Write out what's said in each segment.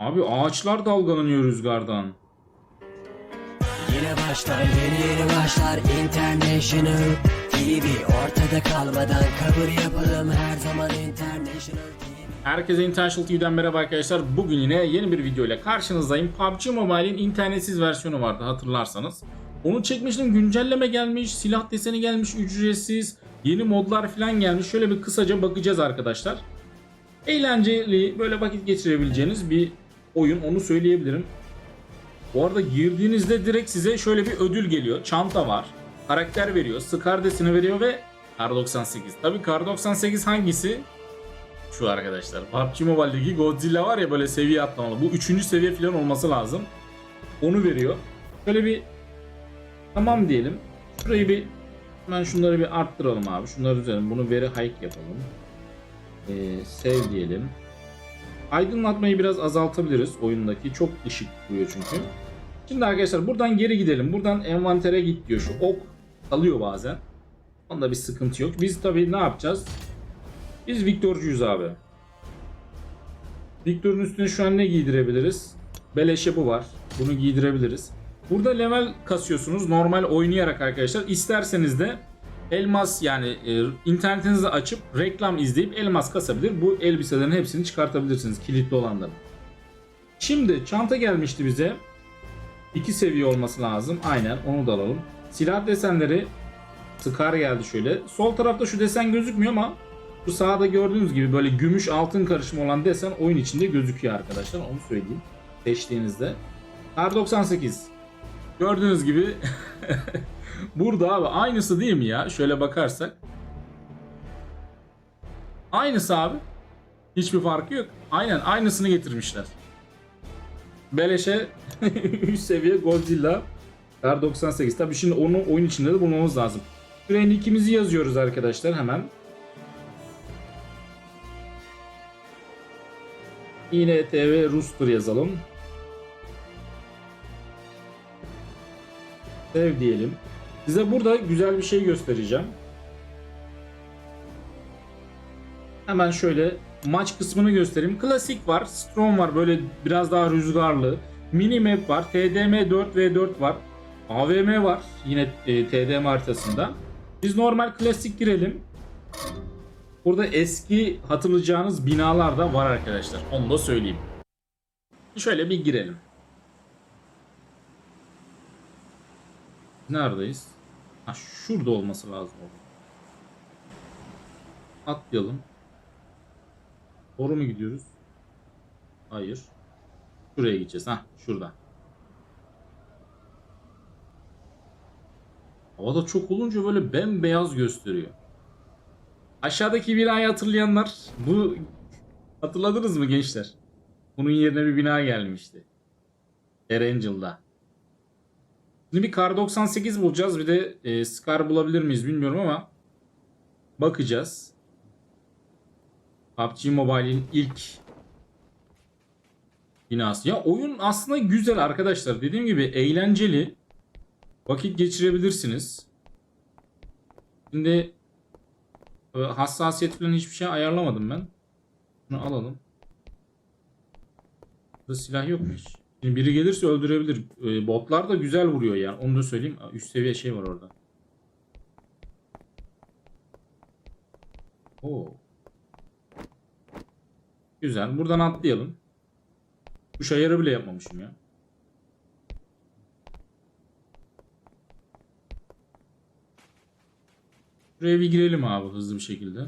Abi ağaçlar dalgalanıyor rüzgardan. Yine başlar yeni yeni başlar International TV Ortada kalmadan kabul yapalım her zaman International TV Herkese International TV'den merhaba arkadaşlar. Bugün yine yeni bir video ile karşınızdayım. PUBG Mobile'in internetsiz versiyonu vardı hatırlarsanız. Onu çekmiştim. Güncelleme gelmiş, silah deseni gelmiş, ücretsiz, yeni modlar falan gelmiş. Şöyle bir kısaca bakacağız arkadaşlar. Eğlenceli, böyle vakit geçirebileceğiniz bir oyun onu söyleyebilirim. Bu arada girdiğinizde direkt size şöyle bir ödül geliyor. Çanta var. Karakter veriyor. Scar deseni veriyor ve Kar 98. Tabii Kar 98 hangisi? Şu arkadaşlar. PUBG Mobile'deki Godzilla var ya böyle seviye atlamalı. Bu üçüncü seviye falan olması lazım. Onu veriyor. Şöyle bir tamam diyelim. Şurayı bir hemen şunları bir arttıralım abi. Şunları düzelim. Bunu veri hike yapalım. Ee, sev diyelim. Aydınlatmayı biraz azaltabiliriz oyundaki. Çok ışık vuruyor çünkü. Şimdi arkadaşlar buradan geri gidelim. Buradan envantere git diyor. Şu ok alıyor bazen. Onda bir sıkıntı yok. Biz tabii ne yapacağız? Biz Victor'cuyuz abi. Victor'un üstüne şu an ne giydirebiliriz? Beleşe bu var. Bunu giydirebiliriz. Burada level kasıyorsunuz normal oynayarak arkadaşlar. İsterseniz de elmas yani e, internetinizi açıp reklam izleyip elmas kasabilir. Bu elbiselerin hepsini çıkartabilirsiniz kilitli olanları. Şimdi çanta gelmişti bize. İki seviye olması lazım. Aynen onu da alalım. Silah desenleri Scar geldi şöyle. Sol tarafta şu desen gözükmüyor ama bu sağda gördüğünüz gibi böyle gümüş altın karışımı olan desen oyun içinde gözüküyor arkadaşlar. Onu söyleyeyim. Seçtiğinizde. Kar 98. Gördüğünüz gibi burada abi aynısı değil mi ya? Şöyle bakarsak. Aynısı abi. Hiçbir farkı yok. Aynen aynısını getirmişler. Beleşe üst seviye Godzilla Kar 98. Tabii şimdi onu oyun içinde de bulmamız lazım. Şuraya nickimizi yazıyoruz arkadaşlar hemen. Yine TV Rooster yazalım. Sev diyelim. Size burada güzel bir şey göstereceğim. Hemen şöyle maç kısmını göstereyim. Klasik var, Storm var böyle biraz daha rüzgarlı. Mini map var, TDM 4v4 var. AVM var yine e, TDM haritasında. Biz normal klasik girelim. Burada eski hatırlayacağınız binalar da var arkadaşlar. Onu da söyleyeyim. Şöyle bir girelim. Neredeyiz? Ha şurada olması lazım. Atlayalım. Doğru mu gidiyoruz? Hayır. Şuraya gideceğiz. Ha şurada. Havada çok olunca böyle bembeyaz gösteriyor. Aşağıdaki binayı hatırlayanlar bu hatırladınız mı gençler? Bunun yerine bir bina gelmişti. Erangel'da. Şimdi bir Kar 98 bulacağız. Bir de e, Scar bulabilir miyiz bilmiyorum ama bakacağız. PUBG Mobile'in ilk binası. Ya oyun aslında güzel arkadaşlar. Dediğim gibi eğlenceli. Vakit geçirebilirsiniz. Şimdi e, hassasiyet falan hiçbir şey ayarlamadım ben. Bunu alalım. Burada silah yok mu hiç? Şimdi biri gelirse öldürebilir. E, botlar da güzel vuruyor yani. Onu da söyleyeyim. Üst seviye şey var orada. Oo. Güzel. Buradan atlayalım. Kuş ayarı bile yapmamışım ya. Buraya bir girelim abi hızlı bir şekilde.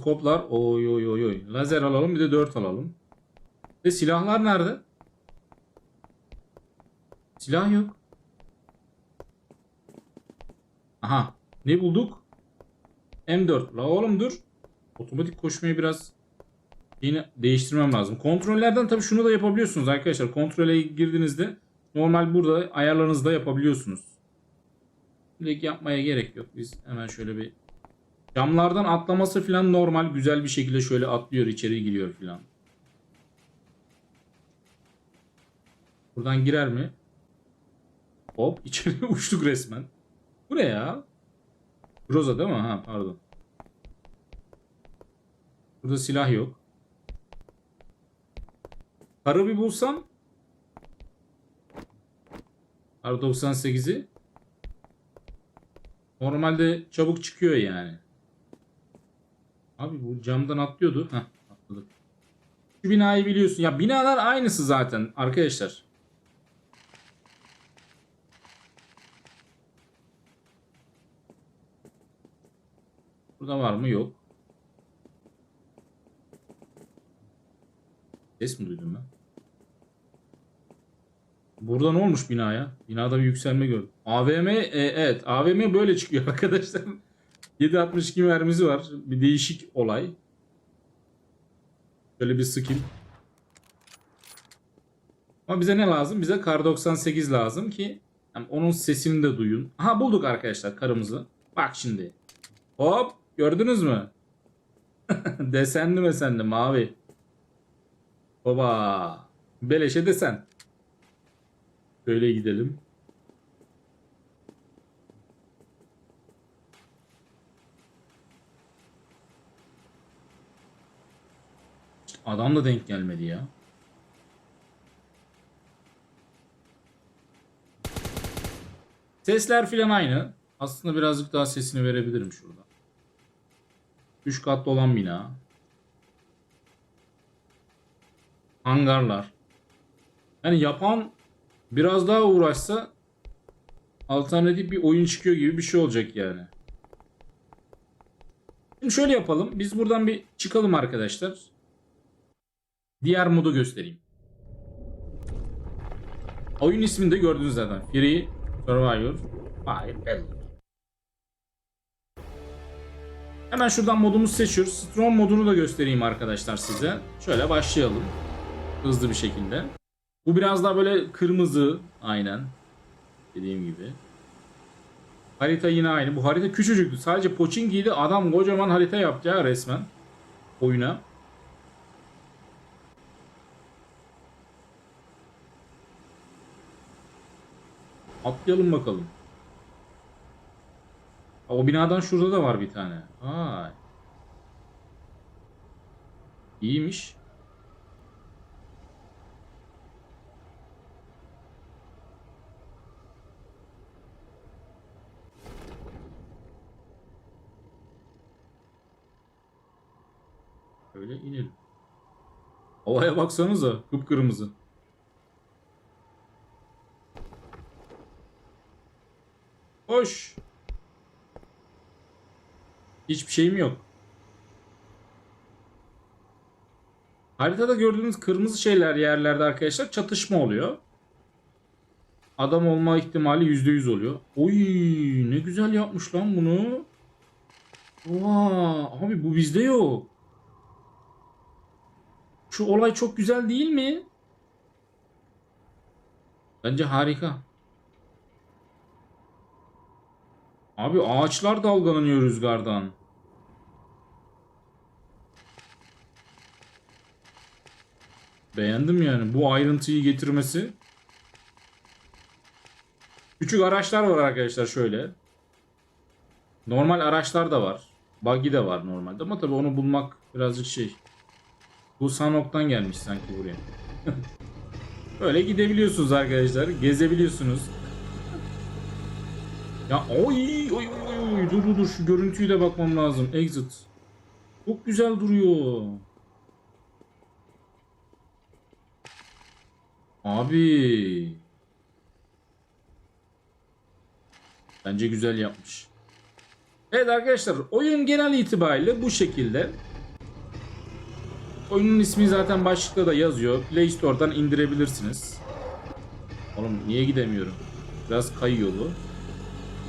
Skoplar oy oy oy oy. Lazer alalım bir de 4 alalım. Ve silahlar nerede? Silah yok. Aha. Ne bulduk? M4. La oğlum dur. Otomatik koşmayı biraz yine değiştirmem lazım. Kontrollerden tabii şunu da yapabiliyorsunuz arkadaşlar. Kontrole girdiğinizde normal burada ayarlarınızda yapabiliyorsunuz. Direkt yapmaya gerek yok. Biz hemen şöyle bir camlardan atlaması falan normal güzel bir şekilde şöyle atlıyor içeri giriyor falan. Buradan girer mi? Hop içeri uçtuk resmen. Bu ne ya? Roza değil mi? Ha pardon. Burada silah yok. Karı bir bulsam. Kar 98'i. Normalde çabuk çıkıyor yani. Abi bu camdan atlıyordu. Heh atladık. Şu binayı biliyorsun. Ya binalar aynısı zaten arkadaşlar. Burada var mı? Yok. Ses mi duydum ben? Burada ne olmuş binaya? Binada bir yükselme gördüm. AVM e, evet AVM böyle çıkıyor arkadaşlar. 7.62 mermisi var. Bir değişik olay. Şöyle bir sıkayım. Ama bize ne lazım? Bize kar 98 lazım ki yani onun sesini de duyun. Aha bulduk arkadaşlar karımızı. Bak şimdi. Hop gördünüz mü? Desenli mesenli mavi. Baba. Beleşe desen. Böyle gidelim. Adam da denk gelmedi ya. Sesler filan aynı. Aslında birazcık daha sesini verebilirim şurada. 3 katlı olan bina. Hangarlar. Yani yapan biraz daha uğraşsa alternatif bir oyun çıkıyor gibi bir şey olacak yani. Şimdi şöyle yapalım. Biz buradan bir çıkalım arkadaşlar. Diğer modu göstereyim. Oyun ismini de gördünüz zaten. Free Survivor Fire. Hemen şuradan modumuzu seçiyoruz. Strong modunu da göstereyim arkadaşlar size. Şöyle başlayalım. Hızlı bir şekilde. Bu biraz daha böyle kırmızı. Aynen. Dediğim gibi. Harita yine aynı. Bu harita küçücüktü. Sadece Pochinki'ydi. Adam kocaman harita yaptı ya resmen. Oyuna. Atlayalım bakalım. O binadan şurada da var bir tane. Vay. İyiymiş. Öyle inelim. Havaya baksanıza kıpkırmızı. Hoş. Hiçbir şeyim yok. Haritada gördüğünüz kırmızı şeyler yerlerde arkadaşlar çatışma oluyor. Adam olma ihtimali %100 oluyor. Oy ne güzel yapmış lan bunu. Oha abi bu bizde yok. Şu olay çok güzel değil mi? Bence harika. Abi ağaçlar dalgalanıyor rüzgardan. Beğendim yani bu ayrıntıyı getirmesi. Küçük araçlar var arkadaşlar şöyle. Normal araçlar da var. Buggy de var normalde ama tabii onu bulmak birazcık şey. Bu Sanok'tan gelmiş sanki buraya. Böyle gidebiliyorsunuz arkadaşlar. Gezebiliyorsunuz. Ya oy oy oy oy dur dur dur şu görüntüyü de bakmam lazım. Exit. Çok güzel duruyor. Abi. Bence güzel yapmış. Evet arkadaşlar oyun genel itibariyle bu şekilde. Oyunun ismi zaten başlıkta da yazıyor. Play Store'dan indirebilirsiniz. Oğlum niye gidemiyorum? Biraz kayıyor bu.